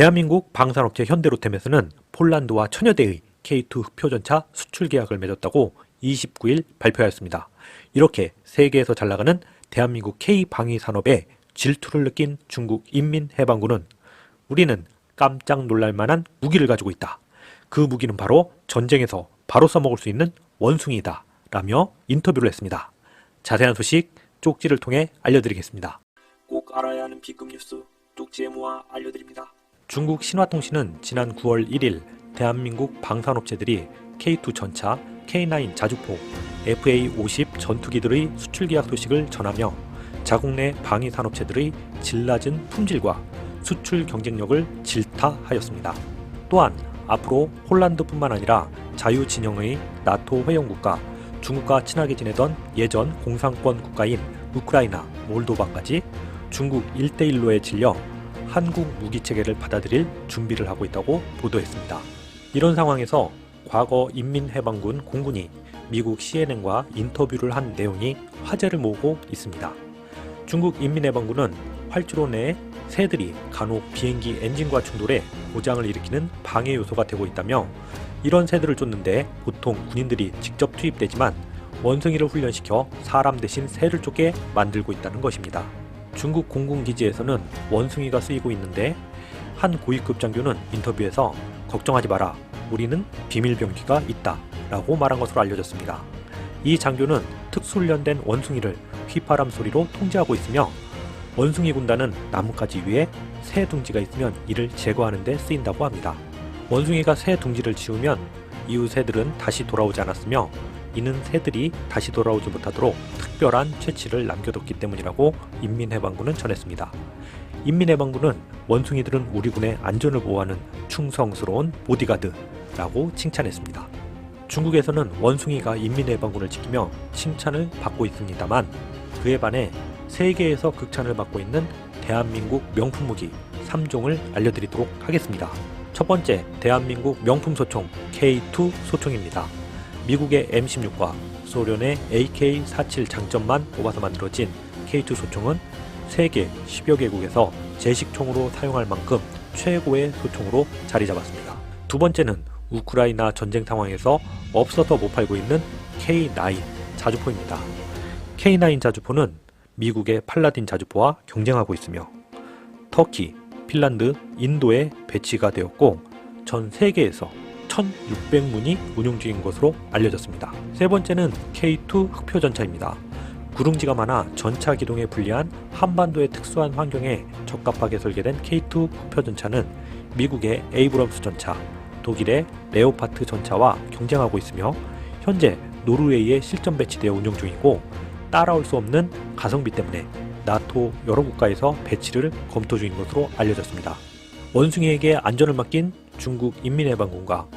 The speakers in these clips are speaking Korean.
대한민국 방산업체 현대로템에서는 폴란드와 천여 대의 K2 흑표전차 수출 계약을 맺었다고 29일 발표하였습니다. 이렇게 세계에서 잘 나가는 대한민국 K 방위 산업에 질투를 느낀 중국 인민해방군은 우리는 깜짝 놀랄 만한 무기를 가지고 있다. 그 무기는 바로 전쟁에서 바로 써먹을 수 있는 원숭이다. 라며 인터뷰를 했습니다. 자세한 소식 쪽지를 통해 알려드리겠습니다. 꼭 알아야 하는 B급 뉴스 쪽지에 모아 알려드립니다. 중국 신화통신은 지난 9월 1일 대한민국 방산업체들이 K2 전차, K9 자주포, FA50 전투기들의 수출 계약 소식을 전하며 자국 내 방위 산업체들의 질 낮은 품질과 수출 경쟁력을 질타하였습니다. 또한 앞으로 폴란드뿐만 아니라 자유 진영의 나토 회원국가, 중국과 친하게 지내던 예전 공산권 국가인 우크라이나, 몰도바까지 중국 1대1로에 질려 한국 무기 체계를 받아들일 준비를 하고 있다고 보도했습니다. 이런 상황에서 과거 인민해방군 공군이 미국 CNN과 인터뷰를 한 내용이 화제를 모으고 있습니다. 중국 인민해방군은 활주로 내에 새들이 간혹 비행기 엔진과 충돌해 고장을 일으키는 방해 요소가 되고 있다며 이런 새들을 쫓는데 보통 군인들이 직접 투입되지만 원숭이를 훈련시켜 사람 대신 새를 쫓게 만들고 있다는 것입니다. 중국 공군기지에서는 원숭이가 쓰이고 있는데 한 고위급 장교는 인터뷰에서 걱정하지 마라. 우리는 비밀 병기가 있다. 라고 말한 것으로 알려졌습니다. 이 장교는 특수훈련된 원숭이를 휘파람 소리로 통제하고 있으며 원숭이 군단은 나뭇가지 위에 새 둥지가 있으면 이를 제거하는 데 쓰인다고 합니다. 원숭이가 새 둥지를 치우면 이후 새들은 다시 돌아오지 않았으며 이는 새들이 다시 돌아오지 못하도록 특별한 채취를 남겨뒀기 때문이라고 인민해방군은 전했습니다. 인민해방군은 원숭이들은 우리 군의 안전을 보호하는 충성스러운 보디가드라고 칭찬했습니다. 중국에서는 원숭이가 인민해방군을 지키며 칭찬을 받고 있습니다만 그에 반해 세계에서 극찬을 받고 있는 대한민국 명품 무기 3종을 알려드리도록 하겠습니다. 첫 번째, 대한민국 명품 소총 K2 소총입니다. 미국의 M16과 소련의 AK-47 장점만 뽑아서 만들어진 K2 소총은 세계 10여 개국에서 제식총으로 사용할 만큼 최고의 소총으로 자리 잡았습니다. 두 번째는 우크라이나 전쟁 상황에서 없어서 못 팔고 있는 K9 자주포입니다. K9 자주포는 미국의 팔라딘 자주포와 경쟁하고 있으며 터키, 핀란드, 인도에 배치가 되었고 전 세계에서 1600문이 운용 중인 것으로 알려졌습니다. 세 번째는 K2 흑표 전차입니다. 구릉지가 많아 전차 기동에 불리한 한반도의 특수한 환경에 적합하게 설계된 K2 흑표 전차는 미국의 에이브럼스 전차, 독일의 레오파트 전차와 경쟁하고 있으며 현재 노르웨이에 실전 배치되어 운용 중이고 따라올 수 없는 가성비 때문에 나토 여러 국가에서 배치를 검토 중인 것으로 알려졌습니다. 원숭이에게 안전을 맡긴 중국 인민해방군과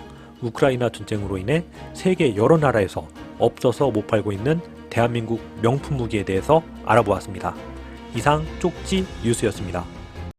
우크라이나 전쟁으로 인해 세계 여러 나라에서 없어서 못 팔고 있는 대한민국 명품 무기에 대해서 알아보았습니다. 이상 쪽지 뉴스였습니다.